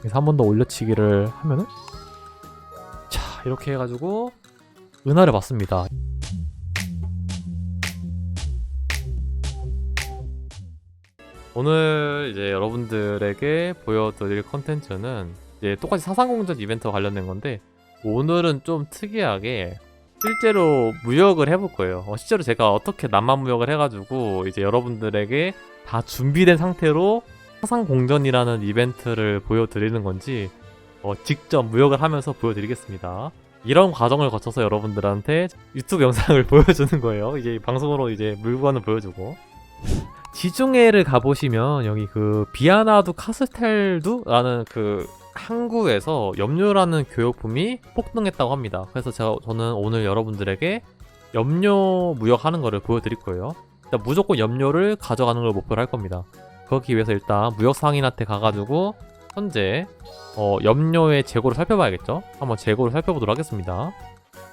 그래서 한 번 더 올려치기를 하면은 자 이렇게 해가지고 은하를 받습니다. 오늘 이제 여러분들에게 보여드릴 컨텐츠는 이제 똑같이 사상공전 이벤트 관련된 건데 오늘은 좀 특이하게 실제로 무역을 해볼 거예요. 어, 실제로 제가 어떻게 남만 무역을 해가지고 이제 여러분들에게 다 준비된 상태로 사상공전이라는 이벤트를 보여드리는 건지 어, 직접 무역을 하면서 보여드리겠습니다. 이런 과정을 거쳐서 여러분들한테 유튜브 영상을 보여주는 거예요. 이제 방송으로 이제 물건을 보여주고 지중해를 가보시면 여기 그 비아나두 카스텔두라는 그 항구에서 염료라는 교역품이 폭등했다고 합니다. 그래서 제가 저는 오늘 여러분들에게 염료 무역하는 거를 보여드릴 거예요. 일단 무조건 염료를 가져가는 걸 목표로 할 겁니다. 그렇기 위해서 일단 무역 상인한테 가가지고 현재 어, 염료의 재고를 살펴봐야겠죠? 한번 재고를 살펴보도록 하겠습니다.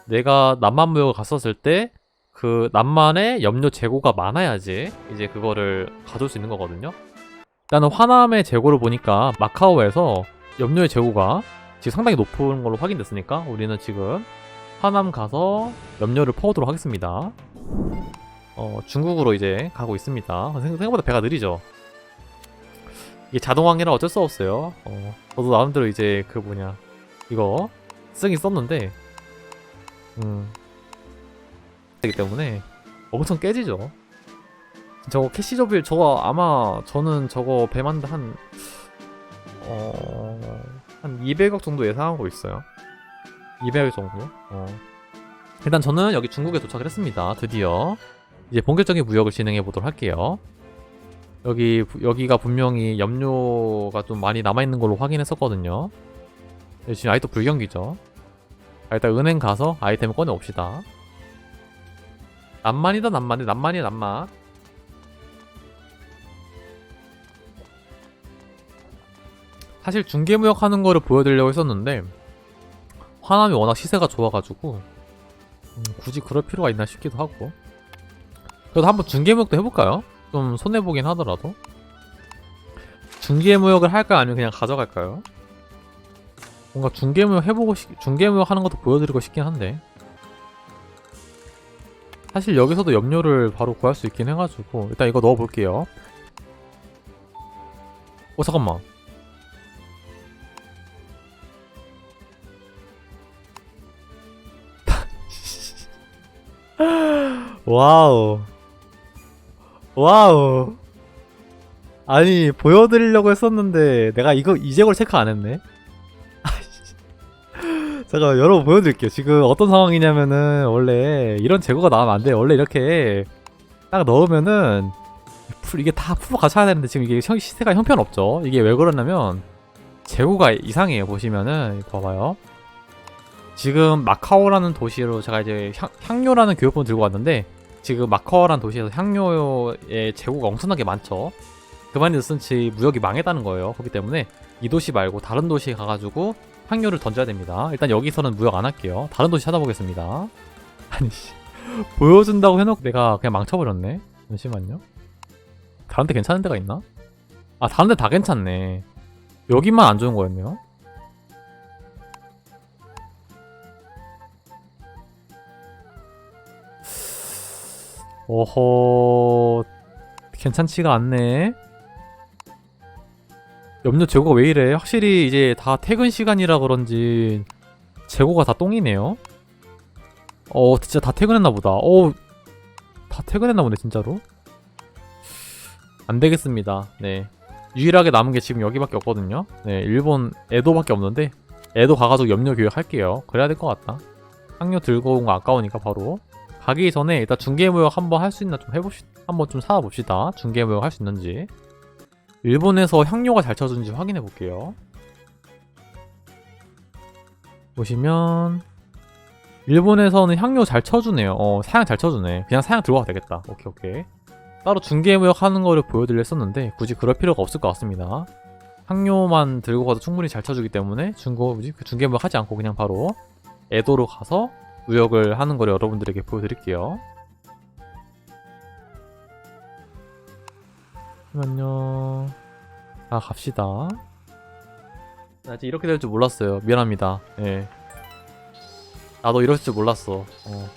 내가 남만 무역을 갔었을 때 그 남만의 염료 재고가 많아야지 이제 그거를 가져올 수 있는 거거든요. 일단은 화남의 재고를 보니까 마카오에서 염료의 재고가 지금 상당히 높은 걸로 확인됐으니까 우리는 지금 화남 가서 염료를 퍼오도록 하겠습니다. 어, 중국으로 이제 가고 있습니다. 생- 생각보다 배가 느리죠. 이게 자동항이라 어쩔 수 없어요. 어, 저도 나름대로 이제 그 뭐냐 이거 쓰긴 썼는데 음 되기 때문에 엄청 깨지죠. 저거 캐시저빌 저거 아마 저는 저거 배 만드 한 어, 한 200억 정도 예상하고 있어요. 200억 정도. 어. 일단 저는 여기 중국에 도착을 했습니다. 드디어 이제 본격적인 무역을 진행해 보도록 할게요. 여기 부- 여기가 분명히 염료가 좀 많이 남아 있는 걸로 확인했었거든요. 네, 지금 아직도 불경기죠. 아, 일단 은행 가서 아이템을 꺼내 옵시다. 남만이다 남만이 남만이 남만. 사실 중개무역 하는 거를 보여드리려고 했었는데 화남이 워낙 시세가 좋아가지고 음, 굳이 그럴 필요가 있나 싶기도 하고 그래도 한번 중개무역도 해볼까요? 좀 손해보긴 하더라도 중개무역을 할까요? 아니면 그냥 가져갈까요? 뭔가 중개무역 해보고 싶, 중개무역 하는 것도 보여드리고 싶긴 한데 사실 여기서도 염료를 바로 구할 수 있긴 해가지고 일단 이거 넣어볼게요 어 잠깐만 와우. 와우. 아니, 보여드리려고 했었는데, 내가 이거, 이제걸 체크 안 했네? 잠깐, 여러분 보여드릴게요. 지금 어떤 상황이냐면은, 원래, 이런 재고가 나오면 안 돼요. 원래 이렇게, 딱 넣으면은, 풀, 이게 다 풀어 갖춰야 되는데, 지금 이게 형- 시세가 형편없죠? 이게 왜 그러냐면, 재고가 이상해요. 보시면은, 봐봐요. 지금 마카오라는 도시로 제가 이제 향, 향료라는 교육본을 들고 왔는데 지금 마카오라는 도시에서 향료의 재고가 엄청나게 많죠. 그만이 늦은치 무역이 망했다는 거예요. 그렇기 때문에 이 도시 말고 다른 도시에 가가지고 향료를 던져야 됩니다. 일단 여기서는 무역 안 할게요. 다른 도시 찾아보겠습니다. 아니 씨 보여준다고 해놓고 내가 그냥 망쳐버렸네. 잠시만요. 다른 데 괜찮은 데가 있나? 아 다른 데 다 괜찮네. 여기만 안 좋은 거였네요. 오호 괜찮지가 않네. 염료 재고가 왜 이래? 확실히 이제 다 퇴근 시간이라 그런지 재고가 다 똥이네요. 어 진짜 다 퇴근했나 보다. 어다 퇴근했나 보네 진짜로. 안 되겠습니다. 네. 유일하게 남은 게 지금 여기밖에 없거든요. 네 일본 에도밖에 없는데 에도 가가지고 염료 교육 할게요. 그래야 될 것 같다. 향료 들고 온 거 아까우니까 바로 가기 전에 일단 중개무역 한번 할 수 있나 좀 해봅시 한번 좀 찾아봅시다. 중개무역 할 수 있는지. 일본에서 향료가 잘 쳐주는지 확인해 볼게요. 보시면 일본에서는 향료 잘 쳐주네요. 어 사양 잘 쳐주네. 그냥 사양 들고 가도 되겠다. 오케이 오케이. 따로 중개무역 하는 거를 보여드려 했었는데 굳이 그럴 필요가 없을 것 같습니다. 향료만 들고 가도 충분히 잘 쳐주기 때문에 중고 그 중개무역 하지 않고 그냥 바로 에도로 가서 무역을 하는 걸 여러분들에게 보여드릴게요. 잠깐만요. 아 갑시다. 나 아직 이렇게 될 줄 몰랐어요. 미안합니다. 예. 나도 이럴 줄 몰랐어. 어.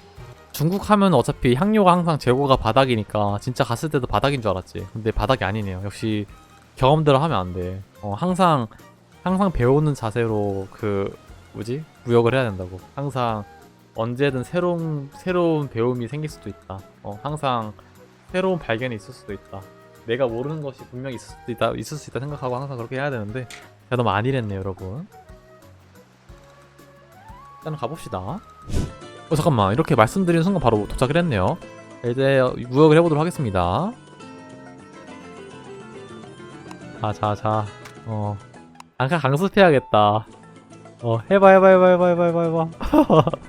중국 하면 어차피 향료가 항상 재고가 바닥이니까 진짜 갔을 때도 바닥인 줄 알았지. 근데 바닥이 아니네요. 역시 경험대로 하면 안 돼. 어, 항상 항상 배우는 자세로 그 뭐지 무역을 해야 된다고. 항상 언제든 새로운 새로운 배움이 생길 수도 있다. 어, 항상 새로운 발견이 있을 수도 있다. 내가 모르는 것이 분명히 있을 수도 있다, 있을 수 있다 생각하고 항상 그렇게 해야 되는데 제가 너무 안일했네요, 여러분. 일단 가봅시다. 어 잠깐만 이렇게 말씀드린 순간 바로 도착을 했네요. 이제 무역을 해보도록 하겠습니다. 자자자 어 잠깐 강습해야겠다. 어 해봐 해봐 해봐 해봐 해봐 해봐 해봐.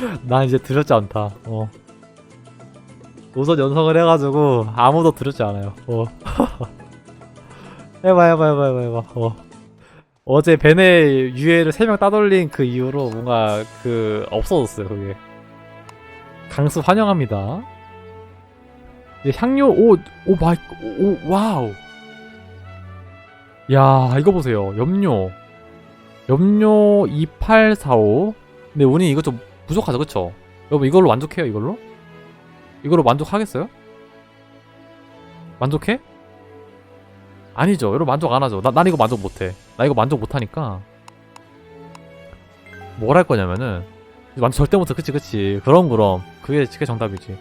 난 이제 두렵지 않다. 어. 우선 연성을 해가지고 아무도 두렵지 않아요. 어. 해봐 해봐 해봐 해봐 해봐. 어. 어제 벤의 유해를 3명 따돌린 그 이후로 뭔가 그 없어졌어요 그게. 강수 환영합니다. 향료 오 오 마이 오 와우. 야 이거 보세요. 염료. 염료 2845 근데 운이 이거 좀 부족하죠 그쵸? 여러분 이걸로 만족해요 이걸로? 이걸로 만족하겠어요? 만족해? 아니죠. 여러분 만족 안 하죠. 나, 난 이거 만족 못해. 나 이거 만족 못하니까. 뭘 할 거냐면은 만족 절대 못해. 그치 그치. 그럼 그럼. 그게 그게 정답이지.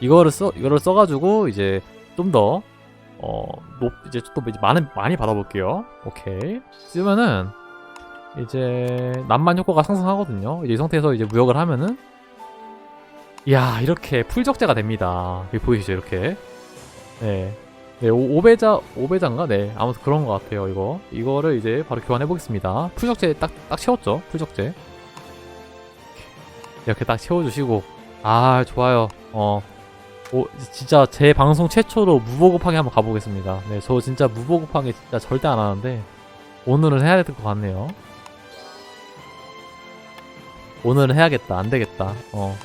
이거를 써 이거를 써가지고 이제 좀더 어, 높, 이제 또 이제 많은, 많이 받아볼게요. 오케이. 쓰면은, 이제, 낭만 효과가 상승하거든요. 이 상태에서 이제 무역을 하면은, 이야, 이렇게 풀적재가 됩니다. 여기 보이시죠, 이렇게. 네. 네, 오, 배자오배자인가 네, 아무튼 그런 것 같아요, 이거. 이거를 이제 바로 교환해 보겠습니다. 풀적재 딱, 딱 채웠죠? 풀적재. 이렇게 딱 채워주시고. 아, 좋아요. 어. 오, 진짜 제 방송 최초로 무보 곱하기 한번 가보겠습니다. 네, 저 진짜 무보 곱하기 진짜 절대 안 하는데, 오늘은 해야 될 것 같네요. 오늘은 해야겠다. 안 되겠다. 어.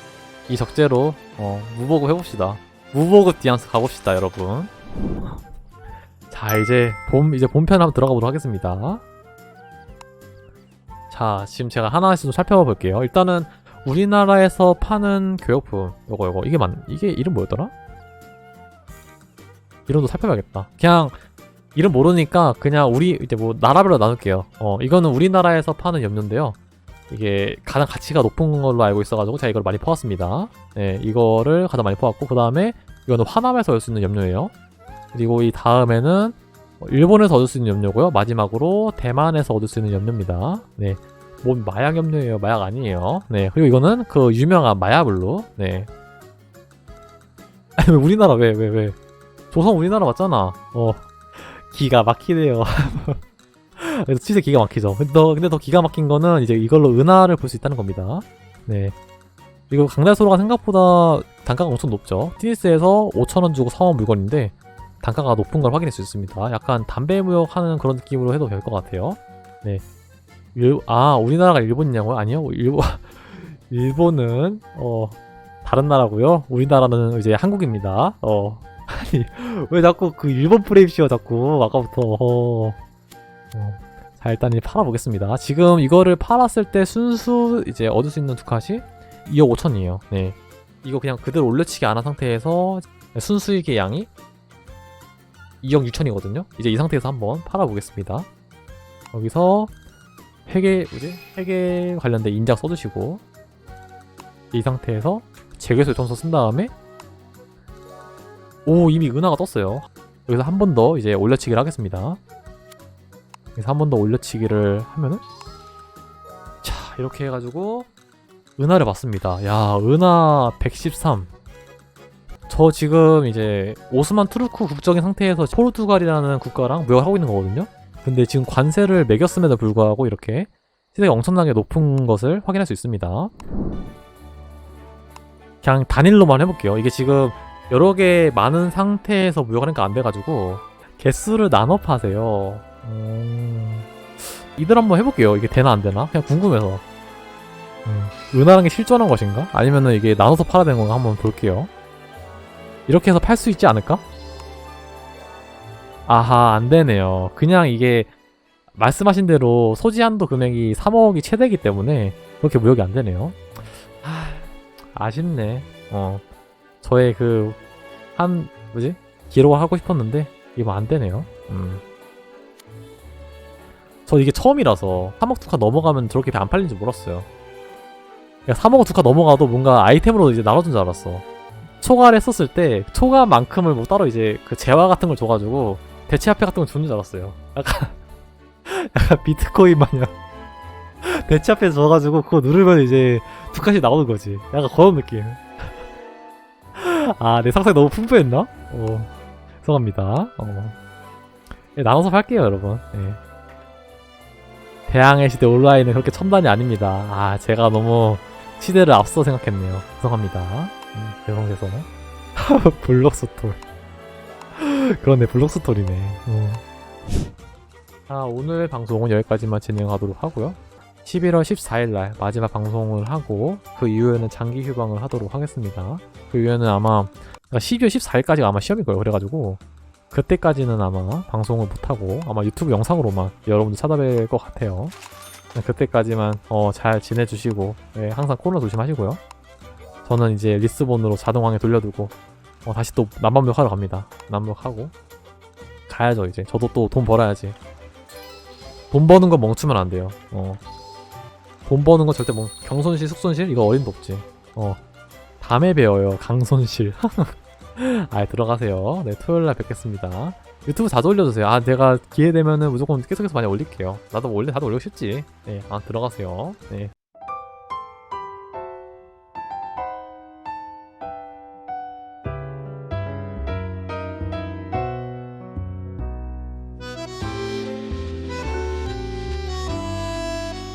이 적재로, 어, 무보급 해봅시다. 무보급 디앙스 가봅시다, 여러분. 자 이제 봄 이제 본편 한번 들어가 보도록 하겠습니다. 자 지금 제가 하나씩 좀 살펴봐 볼게요. 일단은 우리나라에서 파는 교육품 요거 요거 이게 맞 이게 이름 뭐였더라? 이름도 살펴봐야겠다. 그냥 이름 모르니까 그냥 우리 이제 뭐 나라별로 나눌게요. 어 이거는 우리나라에서 파는 염료인데요. 이게 가장 가치가 높은 걸로 알고 있어가지고 제가 이걸 많이 퍼왔습니다. 네 이거를 가장 많이 퍼왔고 그 다음에 이거는 화남에서 올수 있는 염료예요. 그리고 이 다음에는 일본에서 얻을 수 있는 염료고요. 마지막으로 대만에서 얻을 수 있는 염료입니다. 네. 뭔 마약 염료예요. 마약 아니에요. 네. 그리고 이거는 그 유명한 마야블루. 네. 아니, 왜 우리나라 왜, 왜, 왜. 조선 우리나라 맞잖아. 어. 기가 막히네요. 그래서 진짜 기가 막히죠. 근데 더, 근데 더 기가 막힌 거는 이제 이걸로 은하를 볼 수 있다는 겁니다. 네. 그리고 강달소로가 생각보다 단가가 엄청 높죠. 티니스에서 5,000원 주고 사온 물건인데 단가가 높은 걸 확인할 수 있습니다. 약간 담배 무역하는 그런 느낌으로 해도 될 것 같아요. 네. 일, 아, 우리나라가 일본이냐고요? 아니요. 일본, 일본은, 어, 다른 나라고요 우리나라는 이제 한국입니다. 어. 아니, 왜 자꾸 그 일본 프레임 씌워, 자꾸. 아까부터. 어. 어. 자, 일단 이 팔아보겠습니다. 지금 이거를 팔았을 때 순수 이제 얻을 수 있는 두카시 2억 5천이에요. 네. 이거 그냥 그대로 올려치기 안 한 상태에서 순수익의 양이 2억 6천이거든요. 이제 이 상태에서 한번 팔아보겠습니다. 여기서 회계 뭐지? 회계 관련된 인장 써주시고 이 상태에서 재계수 요청서 쓴 다음에 오 이미 은하가 떴어요. 여기서 한 번 더 이제 올려치기를 하겠습니다. 그래서 한 번 더 올려치기를 하면은 자 이렇게 해가지고 은하를 봤습니다. 야 은하 113. 저 지금 이제 오스만 투르크 국적인 상태에서 포르투갈이라는 국가랑 무역을 하고 있는 거거든요. 근데 지금 관세를 매겼음에도 불구하고 이렇게 시세가 엄청나게 높은 것을 확인할 수 있습니다. 그냥 단일로만 해볼게요. 이게 지금 여러 개 많은 상태에서 무역하니까 안 돼가지고 개수를 나눠 파세요. 음... 이들 한번 해볼게요. 이게 되나 안 되나? 그냥 궁금해서. 음, 은하라는 게 실존한 것인가? 아니면은 이게 나눠서 팔아야 되는 건가 한번 볼게요. 이렇게 해서 팔 수 있지 않을까? 아하, 안 되네요. 그냥 이게 말씀하신 대로 소지 한도 금액이 3억이 최대이기 때문에 그렇게 무역이 안 되네요. 하, 아쉽네. 어, 저의 그 한 뭐지 기록을 하고 싶었는데 이거 안 되네요. 음. 저 이게 처음이라서 3억 두카 넘어가면 저렇게 안 팔린 줄 몰랐어요. 그러니까 3억 두카 넘어가도 뭔가 아이템으로 이제 나눠준 줄 알았어. 초과를 했었을 때 초과만큼을 뭐 따로 이제 그 재화 같은 걸 줘가지고 대체 화폐 같은 걸 주는 줄 알았어요. 약간 약간 비트코인 마냥 대체 화폐 줘가지고 그거 누르면 이제 두 칸씩 나오는 거지. 약간 그런 느낌. 아, 내 상상이 너무 풍부했나? 어, 죄송합니다. 어. 예, 나눠서 팔게요, 여러분. 예. 대항해 시대 온라인은 그렇게 첨단이 아닙니다. 아, 제가 너무 시대를 앞서 생각했네요. 죄송합니다. 음, 죄송, 죄송. 블록스톨. 그러네, 블록스톨이네. 어. 자, 오늘 방송은 여기까지만 진행하도록 하고요. 11월 14일 날 마지막 방송을 하고 그 이후에는 장기 휴방을 하도록 하겠습니다. 그 이후에는 아마 12월 14일까지가 아마 시험일 거예요. 그래가지고 그때까지는 아마 방송을 못하고 아마 유튜브 영상으로만 여러분들 찾아뵐 것 같아요. 그때까지만 어, 잘 지내주시고 예, 항상 코로나 조심하시고요. 저는 이제 리스본으로 자동항에 돌려두고 어, 다시 또 남반벽 하러 갑니다. 남북 하고 가야죠 이제. 저도 또 돈 벌어야지. 돈 버는 거 멈추면 안 돼요. 어. 돈 버는 거 절대 뭐 경손실, 숙손실 이거 어림도 없지. 어. 다음에 배워요. 강손실. 아, 들어가세요. 네, 토요일 날 뵙겠습니다. 유튜브 자주 올려주세요. 아, 내가 기회 되면은 무조건 계속해서 많이 올릴게요. 나도 원래 다도 올리고 싶지. 네, 아, 들어가세요. 네.